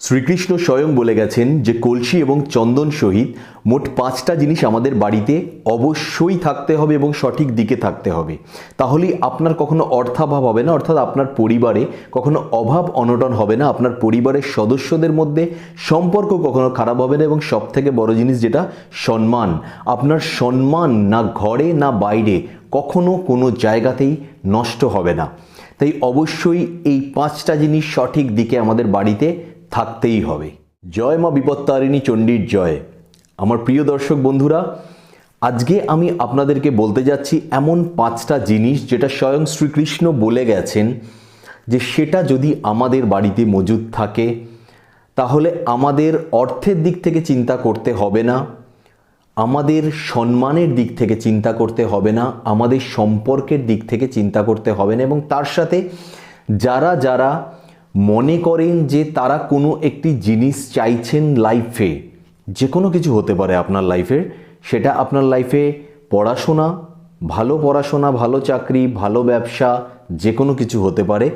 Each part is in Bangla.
শ্রীকৃষ্ণ স্বয়ং বলে গেছেন যে কলসি এবং চন্দন সহিত মোট পাঁচটা জিনিস আমাদের বাড়িতে অবশ্যই থাকতে হবে এবং সঠিক দিকে থাকতে হবে। তাহলেই আপনার কখনো অর্থাভাব হবে না, অর্থাৎ আপনার পরিবারে কখনো অভাব অনটন হবে না, আপনার পরিবারের সদস্যদের মধ্যে সম্পর্ক কখনো খারাপ হবে না এবং সব থেকে বড় জিনিস যেটা, সম্মান। আপনার সম্মান না ঘরে না বাইরে কখনো কোনো জায়গাতেই নষ্ট হবে না। তাই অবশ্যই এই পাঁচটা জিনিস সঠিক দিকে আমাদের বাড়িতে থাকতেই হবে। জয় মা বিপত্তারিণী চণ্ডীর জয়। আমার প্রিয় দর্শক বন্ধুরা, আজকে আমি আপনাদেরকে বলতে যাচ্ছি এমন পাঁচটা জিনিস যেটা স্বয়ং শ্রীকৃষ্ণ বলে গেছেন যে সেটা যদি আমাদের বাড়িতে মজুদ থাকে, তাহলে আমাদের অর্থের দিক থেকে চিন্তা করতে হবে না, আমাদের সম্মানের দিক থেকে চিন্তা করতে হবে না, আমাদের সম্পর্কের দিক থেকে চিন্তা করতে হবে না এবং তার সাথে যারা যারা মনে করেন যে তারা কোনো একটি জিনিস চাইছেন লাইফে যে কোনো কিছু হতে পারে আপনার লাইফের সেটা আপনার লাইফে পড়াশোনা, ভালো পড়াশোনা, ভালো চাকরি, ভালো ব্যবসা যে কোনো কিছু হতে পারে,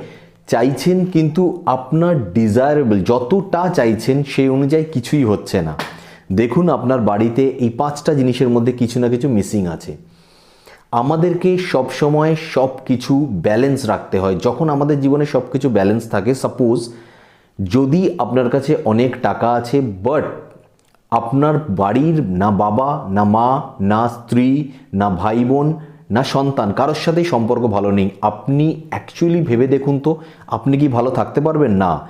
চাইছেন কিন্তু আপনার ডিজায়ারেবল যতটা চাইছেন সেই অনুযায়ী কিছুই হচ্ছে না। দেখুন আপনার বাড়িতে এই পাঁচটা জিনিসের মধ্যে কিছু না কিছু মিসিং আছে। আমাদেরকে সব সময় সব কিছু ব্যালেন্স রাখতে হয়। যখন আমাদের জীবনে সব কিছু ব্যালেন্স থাকে সাপোজ যদি আপনার কাছে অনেক টাকা আছে বাট আপনার বাড়ির না বাবা, না মা, না স্ত্রী, না ভাই বোন না সন্তান, কারোর সাথেই সম্পর্ক ভালো নেই। আপনি অ্যাকচুয়ালি ভেবে দেখুন তো, আপনি কি ভালো থাকতে পারবেন? না।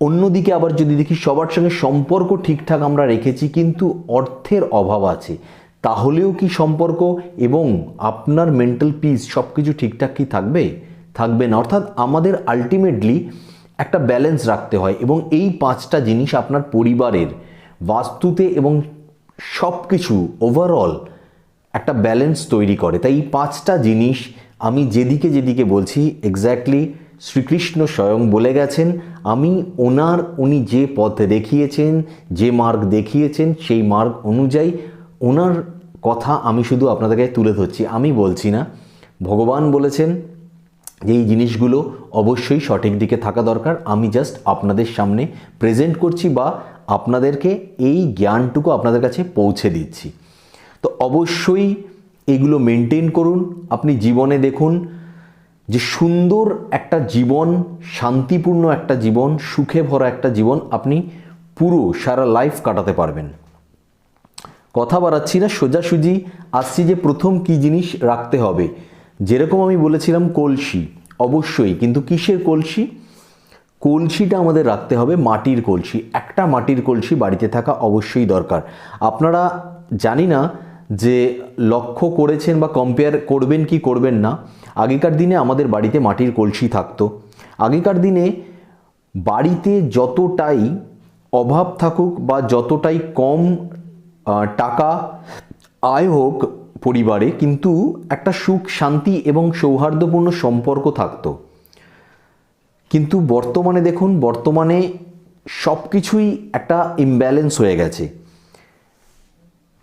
অন্যদিকে আবার যদি দেখি সবার সঙ্গে সম্পর্ক ঠিকঠাক আমরা রেখেছি, কিন্তু অর্থের অভাব আছে। তাহলেও কি সম্পর্ক এবং আপনার মেন্টাল পিস সব কিছু ঠিকঠাক কি থাকবে? থাকবে না। অর্থাৎ আমাদের আলটিমেটলি একটা ব্যালেন্স রাখতে হয় এবং এই পাঁচটা জিনিস আপনার পরিবারের, বাস্তুতে এবং সব কিছু ওভারঅল একটা ব্যালেন্স তৈরি করে। তাই এই পাঁচটা জিনিস আমি যেদিকে যেদিকে বলছি এক্স্যাক্টলি শ্রীকৃষ্ণ স্বয়ং বলে গেছেন, আমি ওনার, উনি যে পথ দেখিয়েছেন, যে মার্গ দেখিয়েছেন, সেই মার্গ অনুযায়ী ওনার কথা আমি শুধু আপনাদেরকে তুলে ধরছি, আমি বলছি না। ভগবান বলেছেন যে এই জিনিসগুলো অবশ্যই সঠিক দিকে থাকা দরকার। আমি জাস্ট আপনাদের সামনে প্রেজেন্ট করছি বা আপনাদেরকে এই জ্ঞানটুকু আপনাদের কাছে পৌঁছে দিচ্ছি। তো অবশ্যই এগুলো মেনটেন করুন। আপনি জীবনে দেখুন যে সুন্দর একটা জীবন, শান্তিপূর্ণ একটা জীবন, সুখে ভরা একটা জীবন আপনি পুরো সারা লাইফ কাটাতে পারবেন। কথা বাড়াচ্ছি না, সোজাসুজি আসছি যে প্রথম কি জিনিস রাখতে হবে। যেরকম আমি বলেছিলাম কলসি, অবশ্যই, কিন্তু কিসের কলসি? কলসিটা আমাদের রাখতে হবে মাটির কলসি। একটা মাটির কলসি বাড়িতে থাকা অবশ্যই দরকার। আপনারা জানি না যে লক্ষ্য করেছেন বা কম্পেয়ার করবেন কি করবেন না, আগেকার দিনে আমাদের বাড়িতে মাটির কলসি থাকতো। আগেকার দিনে বাড়িতে যতটাই অভাব থাকুক বা যতটাই কম টাকা, আয় হোক পরিবারে, কিন্তু একটা সুখ, শান্তি এবং সৌহার্দ্যপূর্ণ সম্পর্ক থাকতো। কিন্তু বর্তমানে দেখুন, বর্তমানে সব কিছুই একটা ইমব্যালেন্স হয়ে গেছে।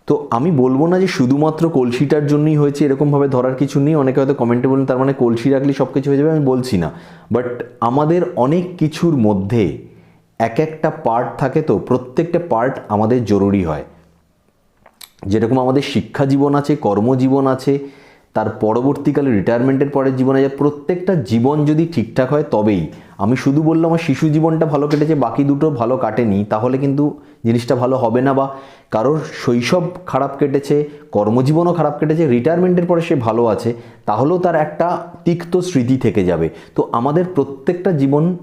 তো আমি বলব না যে শুধুমাত্র কলসিটার জন্যই হয়েছে, এরকমভাবে ধরার কিছু নেই। অনেকে হয়তো কমেন্টে বলেন তার মানে কলসি রাখলে সব কিছু হয়ে যাবে, আমি বলছি না। বাট আমাদের অনেক কিছুর মধ্যে এক একটা পার্ট থাকে তো, প্রত্যেকটা পার্ট আমাদের জরুরি হয়। যেরকম আমাদের শিক্ষা জীবন আছে, কর্মজীবন আছে, তার পরবর্তীকালে রিটায়ারমেন্টের পরের জীবনে যা প্রত্যেকটা জীবন যদি ঠিকঠাক হয় তবেই। আমি শুধু বললাম আমার শিশু জীবনটা ভালো কেটেছে, বাকি দুটো ভালো কাটেনি, তাহলে কিন্তু জিনিসটা ভালো হবে না বা কারোর শৈশব খারাপ কেটেছে, কর্মজীবনও খারাপ কেটেছে রিটায়ারমেন্টের পরে সে ভালো আছে, তাহলেও তার একটা তিক্ত স্মৃতি থেকে যাবে। তো আমাদের প্রত্যেকটা জীবন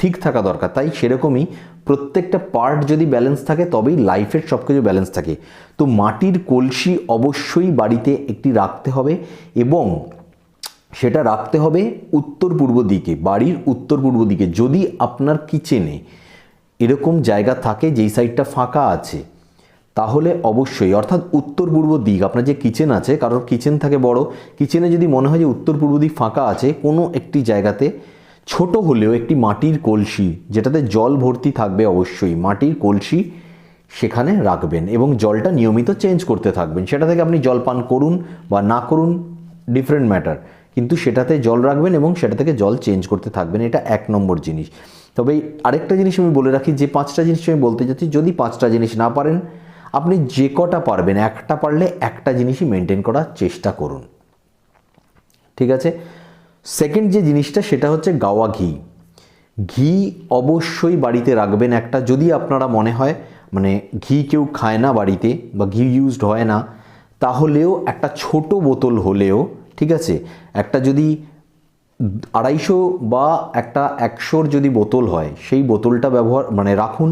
ঠিক থাকা দরকার। তাই সেরকমই প্রত্যেকটা পার্ট যদি ব্যালেন্স থাকে, তবেই লাইফের সব কিছু ব্যালেন্স থাকে। তো মাটির কলসি অবশ্যই বাড়িতে একটি রাখতে হবে এবং সেটা রাখতে হবে উত্তর পূর্ব দিকে, বাড়ির উত্তর পূর্ব দিকে। যদি আপনার কিচেনে এরকম জায়গা থাকে, যেই সাইডটা ফাঁকা আছে, তাহলে অবশ্যই, অর্থাৎ উত্তর পূর্ব দিক, আপনার যে কিচেন আছে, কারোর কিচেন থাকে বড় কিচেনে যদি মনে হয় যে উত্তর পূর্ব দিক ফাঁকা আছে, কোনো একটি জায়গাতে ছোট হলেও একটি মাটির কলসি, যেটাতে জল ভর্তি থাকবে অবশ্যই। মাটির কলসি সেখানে রাখবেন এবং জলটা নিয়মিত চেঞ্জ করতে থাকবেন। সেটা থেকে আপনি জল পান করুন বা না করুন ডিফারেন্ট ম্যাটার কিন্তু সেটাতে জল রাখবেন এবং সেটা থেকে জল চেঞ্জ করতে থাকবেন। এটা এক নম্বর জিনিস। তবে আরেকটা জিনিস আমি বলে রাখি, যে পাঁচটা জিনিস আমি বলতে যাচ্ছি যদি পাঁচটা জিনিস না পারেন, আপনি যে কটা পারবেন, একটা পারলে একটা জিনিসই মেনটেন করার চেষ্টা করুন। ঠিক আছে? সেকেন্ড যে জিনিসটা, সেটা হচ্ছে গাওয়া ঘি। ঘি অবশ্যই বাড়িতে রাখবেন একটা, যদি আপনারা মনে হয় মানে ঘি কেউ খায় না বাড়িতে বা ঘি ইউজড হয় না, তাহলেও একটা ছোট বোতল হলেও, ঠিক আছে, একটা যদি আড়াইশো বা একটা একশোর যদি বোতল হয়, সেই বোতলটা ব্যবহার মানে রাখুন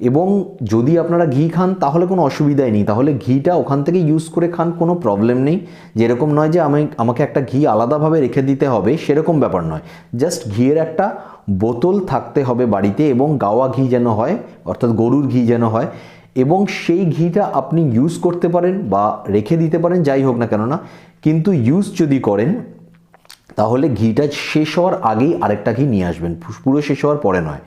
এবং যদি আপনারা ঘি খান, তাহলে কোনো অসুবিধাই নেই। তাহলে ঘিটা ওখান থেকে ইউজ করে খান, কোনো প্রবলেম নেই। যেরকম নয় যে আমি, আমাকে একটা ঘি আলাদাভাবে রেখে দিতে হবে, সেরকম ব্যাপার নয়। জাস্ট ঘিয়ের একটা বোতল থাকতে হবে বাড়িতে এবং গাওয়া ঘি যেন হয়, অর্থাৎ গরুর ঘি যেন হয়, এবং সেই ঘিটা আপনি ইউজ করতে পারেন বা রেখে দিতে পারেন, যাই হোক না কেননা কিন্তু ইউজ যদি করেন, তাহলে ঘিটা শেষ হওয়ার আগেই আরেকটা ঘি নিয়ে আসবেন। পুরো শেষ হওয়ার পরে নয়।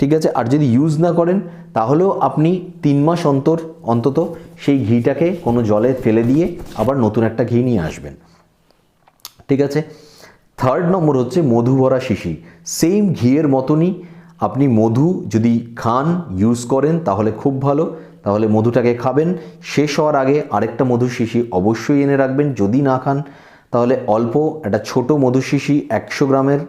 ঠিক আছে? আর যদি ইউজ না করেন, তাহলেও আপনি তিন মাস অন্তর, অন্তত সেই ঘিটাকে কোনো জলে ফেলে দিয়ে আবার নতুন একটা ঘি নিয়ে আসবেন। ঠিক আছে? থার্ড নম্বর হচ্ছে মধু ভরা শিশি। সেম ঘিয়ের মতনই আপনি মধু যদি খান ইউজ করেন, তাহলে খুব ভালো। তাহলে মধুটাকে খাবেন। শেষ হওয়ার আগে আরেকটা মধু শিশি অবশ্যই এনে রাখবেন। যদি না খান, তাহলে অল্প একটা ছোট মধু শিশি একশো গ্রামের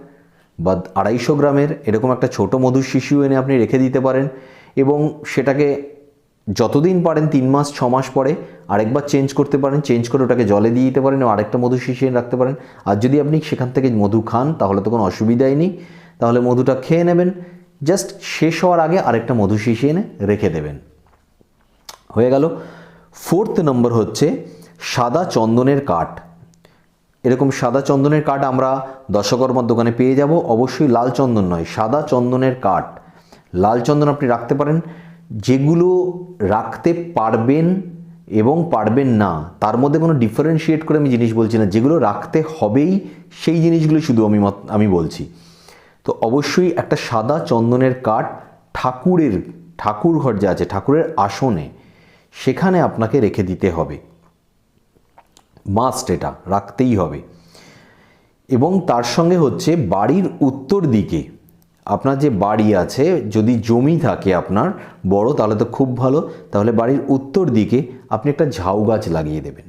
বা আড়াইশো গ্রামের এরকম একটা ছোট মধুর শিশিও এনে আপনি রেখে দিতে পারেন এবং সেটাকে যতদিন পারেন তিন মাস, ছ মাস পরে আরেকবার চেঞ্জ করতে পারেন, চেঞ্জ করে ওটাকে জলে দিয়ে দিতে পারেন এবং আরেকটা মধু শিশি এনে রাখতে পারেন। আর যদি আপনি সেখান থেকে মধু খান, তাহলে তো কোনো অসুবিধাই নেই। তাহলে মধুটা খেয়ে নেবেন। জাস্ট শেষ হওয়ার আগে আরেকটা মধু শিশি এনে রেখে দেবেন। হয়ে গেল। ফোর্থ নম্বর হচ্ছে সাদা চন্দনের কাঠ। এরকম সাদা চন্দনের কাঠ আমরা দশকর্মার দোকানে পেয়ে যাব। অবশ্যই লাল চন্দন নয়, সাদা চন্দনের কাঠ লাল চন্দন আপনি রাখতে পারেন, যেগুলো রাখতে পারবেন এবং পারবেন না। তার মধ্যে কোনো ডিফারেন্সিয়েট করে আমি জিনিস বলছি না, যেগুলো রাখতে হবেই, সেই জিনিসগুলো শুধু আমি আমি বলছি। তো অবশ্যই একটা সাদা চন্দনের কাঠ ঠাকুরের, ঠাকুর ঘর যে আছে, ঠাকুরের আসনে, সেখানে আপনাকে রেখে দিতে হবে। মাস্ট এটা, রাখতেই হবে। এবং তার সঙ্গে হচ্ছে বাড়ির উত্তর দিকে, আপনার যে বাড়ি আছে, যদি জমি থাকে আপনার বড়, তাহলে তো খুব ভালো। তাহলে বাড়ির উত্তর দিকে আপনি একটা ঝাউ গাছ লাগিয়ে দেবেন।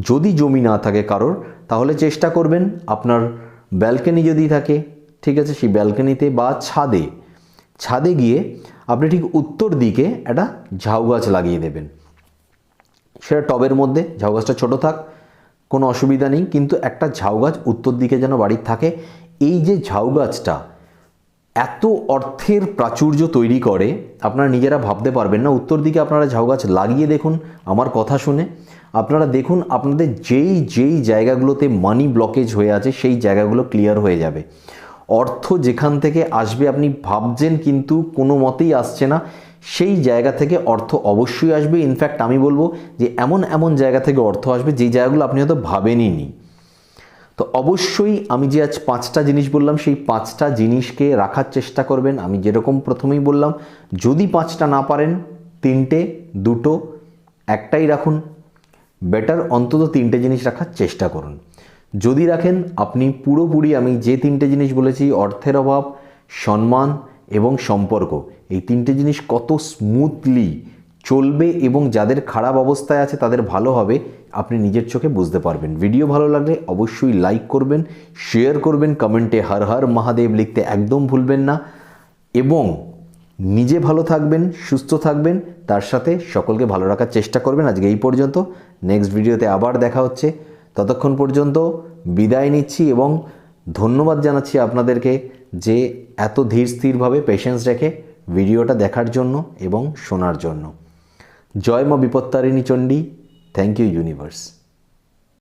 যদি জমি না থাকে কারোর, তাহলে চেষ্টা করবেন আপনার ব্যালকনি যদি থাকে, ঠিক আছে, সেই ব্যালকনিতে বা ছাদে ছাদে গিয়ে আপনি ঠিক উত্তর দিকে একটা ঝাউ গাছ লাগিয়ে দেবেন। সেটা টবের মধ্যে, ঝাউ গাছটা ছোটো থাক, কোনো অসুবিধা নেই, কিন্তু একটা ঝাউ গাছ উত্তর দিকে যেন বাড়ির থাকে, এই যে ঝাউ গাছটা এত অর্থের প্রাচুর্য তৈরি করে, আপনারা নিজেরা ভাবতে পারবেন না, উত্তর দিকে আপনারা ঝাউ গাছ লাগিয়ে দেখুন, আমার কথা শুনে। আপনারা দেখুন, আপনাদের যেই যেই জায়গাগুলোতে মানি ব্লকেজ হয়ে আছে, সেই জায়গাগুলো ক্লিয়ার হয়ে যাবে। অর্থ যেখান থেকে আসবে আপনি ভাবছেন কিন্তু কোনো মতেই আসছে না, সেই জায়গা থেকে অর্থ অবশ্যই আসবে। ইনফ্যাক্ট আমি বলব যে এমন এমন জায়গা থেকে অর্থ আসবে যেই জায়গাগুলো আপনি হয়তো ভাবেনই নি তো অবশ্যই আমি যে আজ পাঁচটা জিনিস বললাম, সেই পাঁচটা জিনিসকে রাখার চেষ্টা করবেন। আমি যেরকম প্রথমেই বললাম, যদি পাঁচটা না পারেন, তিনটে, দুটো, একটাই রাখুন। বেটার অন্তত তিনটে জিনিস রাখার চেষ্টা করুন। যদি রাখেন, আপনি পুরোপুরি আমি যে তিনটে জিনিস বলেছি, অর্থের অভাব, সম্মান এবং সম্পর্ক, এই তিনটে জিনিস কত স্মুথলি চলবে এবং যাদের খারাপ অবস্থায় আছে তাদের ভালো হবে, আপনি নিজের চোখে বুঝতে পারবেন। ভিডিও ভালো লাগলে অবশ্যই লাইক করবেন শেয়ার করবেন, কমেন্টে হর হর মহাদেব লিখতে একদম ভুলবেন না এবং নিজে ভালো থাকবেন, সুস্থ থাকবেন, তার সাথে সকলকে ভালো রাখার চেষ্টা করবেন। আজকে এই পর্যন্ত নেক্সট ভিডিওতে আবার দেখা হচ্ছে। ততক্ষণ পর্যন্ত বিদায় নিচ্ছি এবং ধন্যবাদ জানাচ্ছি আপনাদেরকে যে এত ধীর স্থিরভাবে পেশেন্স রেখে ভিডিওটা দেখার জন্য এবং শোনার জন্য। জয় মা Bipattarini Chandi. Thank you universe